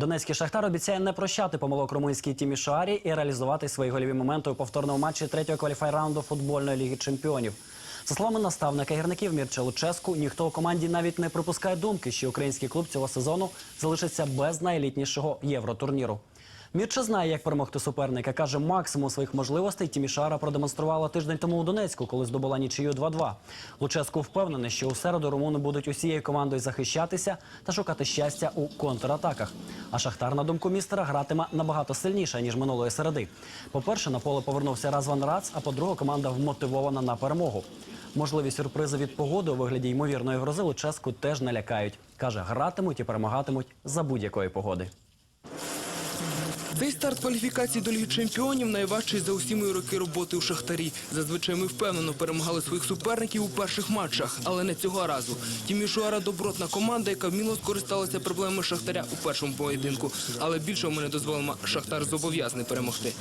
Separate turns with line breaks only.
Донецький шахтар обіцяє не прощати помилок румунській тімі Шуарі і реалізувати свої гольові моменти у повторному матчі третього кваліфай-раунду футбольної ліги чемпіонів. За словами наставника гірників Мірча Луческу, ніхто у команді навіть не припускає думки, що український клуб цього сезону залишиться без найелітнішого євротурніру. Мірча знає, як перемогти суперника. Каже, максимум своїх можливостей Тімішара продемонструвала тиждень тому у Донецьку, коли здобула нічию 2-2. Луческу впевнений, що у середу румуни будуть усією командою захищатися та шукати щастя у контратаках. А Шахтар, на думку містера, гратиме набагато сильніше ніж минулої середи. По-перше, на поле повернувся Разван Рац, а по-друге, команда вмотивована на перемогу. Можливі сюрпризи від погоди у вигляді ймовірної грози Луческу теж не лякають. Каже, гратимуть і перемагатимуть за будь-якої погоди.
Цей старт кваліфікації до Ліги Чемпіонів найважчий за усі мої роки роботи у Шахтарі. Зазвичай ми впевнено перемагали своїх суперників у перших матчах, але не цього разу. Тімішуара добротна команда, яка вміло скористалася проблемами Шахтаря у першому поєдинку. Але більше ми не дозволимо. Шахтар зобов'язаний перемогти.